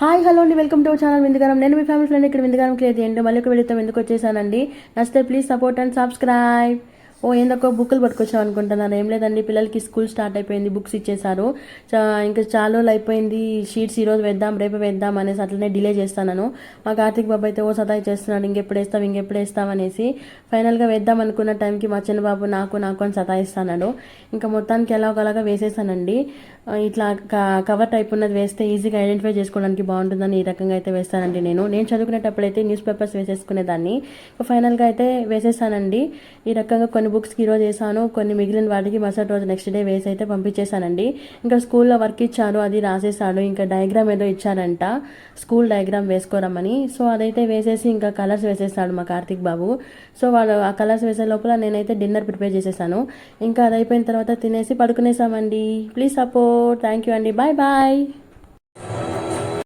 Hi hello అండి. Welcome to channel విందుగారం నేను మీ ఫ్యామిలీ ఫ్రెండ్ ఇక్కడ విందుగారం క్లియర్ చేయండి మళ్ళీ ఒక వెళితే ఎందుకు వచ్చేసానండి. నచ్చితే ప్లీజ్ సపోర్ట్ అండ్ సబ్స్క్రైబ్. ఓ ఏందొక బుక్కులు పట్టుకొచ్చాం అనుకుంటున్నాను. ఏం లేదండి పిల్లలకి స్కూల్ స్టార్ట్ అయిపోయింది బుక్స్ ఇచ్చేసారు చా- ఇంకా చాలా రోజులు అయిపోయింది షీట్స్ ఈ రోజు వేద్దాం రేపు వేద్దాం అనేసి అట్లనే డిలే చేస్తాను మా కార్తీక్ బాబు అయితే ఓ సతాయి చేస్తున్నాడు ఇంకెప్పుడు వేస్తాం ఇంకెప్పుడు వేస్తాం అనేసి. ఫైనల్గా వేద్దాం అనుకున్న టైంకి మా చిన్న బాబు నాకు నాకు అని సతాయిస్తున్నాడు ఇంకా మొత్తానికి ఎలా ఒకలాగా వేసేసానండి. ఇట్లా క- కవర్ టైప్ ఉన్నది వేస్తే ఈజీగా ఐడెంటిఫై చేసుకోవడానికి బాగుంటుందని ఈ రకంగా అయితే వేస్తానండి నేను. నేను చదువుకునేటప్పుడు అయితే న్యూస్ పేపర్స్ వేసేసుకునేదాన్ని. ఫైనల్గా అయితే వేసేసానండి. ఈ రకంగా కొన్ని బుక్స్కి ఈరోజు వేసాను కొన్ని మిగిలిన వాటికి మరుసటి రోజు నెక్స్ట్ డే వేసి అయితే పంపించేశానండి. ఇంకా స్కూల్లో వర్క్ ఇచ్చారు అది రాసేసాడు ఇంకా డయాగ్రామ్ ఏదో ఇచ్చారంట. School diagram వేసుకోరమ్మని. సో అదైతే వేసేసి ఇంకా కలర్స్ వేసేసాడు మా కార్తిక్ బాబు. సో వాడు ఆ కలర్స్ వేసే లోపల నేనైతే డిన్నర్ ప్రిపేర్ చేసేసాను. ఇంకా అది అయిపోయిన తర్వాత తినేసి పడుకునేసామండి. Please support. థ్యాంక్ యూ అండి. Bye bye.